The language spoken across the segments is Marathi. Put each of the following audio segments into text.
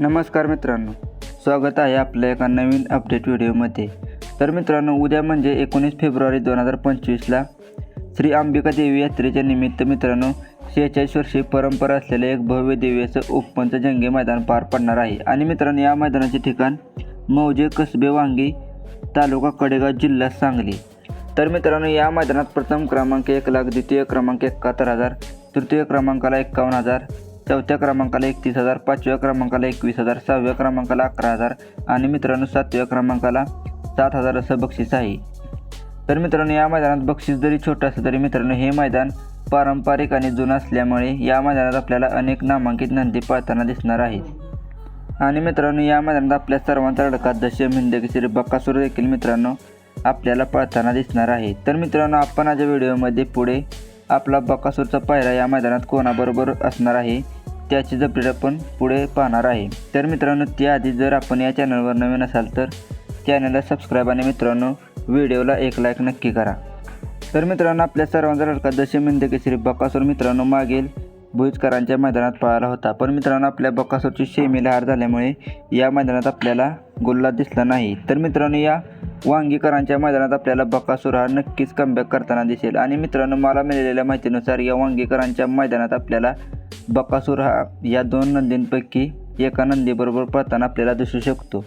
नमस्कार मित्रांनो स्वागत आहे आपल्या एका नवीन अपडेट व्हिडिओमध्ये तर मित्रांनो उद्या म्हणजे एकोणीस फेब्रुवारी दोन हजार पंचवीसला श्री अंबिका देवी यात्रेच्या निमित्त मित्रांनो शेहेचाळीस वर्षी परंपरा असलेले एक भव्य देवीचं उपपंच जंगे जंगी मैदान पार पडणार आहे. आणि मित्रांनो या मैदानाचे ठिकाण मौजे कसबे वांगी तालुका कडेगाव जिल्हा सांगली. तर मित्रांनो या मैदानात प्रथम क्रमांक एक लाख द्वितीय क्रमांक एकाहत्तर हजार तृतीय क्रमांकाला एक्कावन्न हजार चौथ्या क्रमांकाला एकतीस हजार पाचव्या क्रमांकाला एकवीस हजार सहाव्या क्रमांकाला अकरा हजार आणि मित्रांनो सातव्या क्रमांकाला सात हजार असं बक्षीस आहे. तर मित्रांनो या मैदानात बक्षीस जरी छोटं असलं तरी मित्रांनो हे मैदान पारंपरिक आणि जुनं असल्यामुळे या मैदानात आपल्याला अनेक नामांकित नंदी पळताना दिसणार आहेत. आणि मित्रांनो या मैदानात आपल्या सर्वांचा लढका दशम हिंदकेसरी बक्कासूर देखील मित्रांनो आपल्याला पळताना दिसणार आहे. तर मित्रांनो आपण आज व्हिडिओमध्ये पुढे आपला बकासूरचा पायरा या मैदानात कोणाबरोबर असणार आहे त्याची अपडेट आपण पुढे पाहणार आहे. तर मित्रांनो त्याआधी जर आपण या चॅनलवर नवीन असाल तर चॅनलला सबस्क्राईब आणि मित्रांनो व्हिडिओला एक लाईक नक्की करा. तर मित्रांनो आपल्या सर्वांचा लढका दशम श्री बकासूर मित्रांनो मागील भुईजकरांच्या मैदानात पळाला होता. पण मित्रांनो आपल्या बकासूरची शेमीला हार झाल्यामुळे या मैदानात आपल्याला गुल्ला दिसला नाही. तर मित्रांनो या वांगीकरांच्या मैदानात आपल्याला बकासूर हा नक्कीच कमबॅक करताना दिसेल. आणि मित्रांनो मला मिळालेल्या माहितीनुसार या वांगीकरांच्या मैदानात आपल्याला बकासूर हा या दोन नंदींपैकी एका नंदीबरोबर पळताना आपल्याला दिसू शकतो.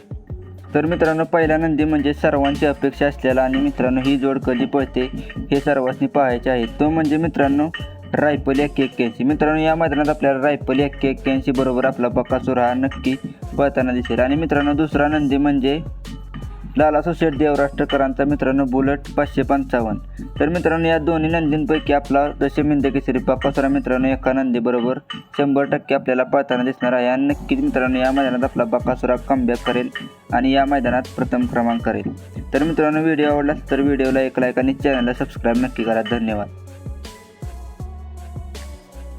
तर मित्रांनो पहिला नंदी म्हणजे सर्वांची अपेक्षा असलेला आणि मित्रांनो ही जोड कधी पळते हे सर्वांनी पाहायचे आहे. तो म्हणजे मित्रांनो रायफल एक्के एक्क्याऐंशी. मित्रांनो या मैदानात आपल्याला रायफल एक्के एक्क्याऐंशी बरोबर आपला बकासूर हा नक्की पळताना दिसेल. आणि मित्रांनो दुसरा नंदी म्हणजे लाला सोसेट देवराष्ट्रकरांचा मित्रांनो बुलेट पाचशे पंचावन्न. तर मित्रांनो या दोन्ही नंदींपैकी आपला दशमिंद केसरी बकासुरा मित्रांनो एका नंदीबरोबर शंभर टक्के आपल्याला पाहताना दिसणार आहे. आणि नक्कीच मित्रांनो या मैदानात आपला बकासुरा कमबॅक करेल आणि या मैदानात प्रथम क्रमांक करेल. तर मित्रांनो व्हिडिओ आवडला तर व्हिडिओला एक लाईक आणि चॅनलला सबस्क्राईब नक्की करा. धन्यवाद.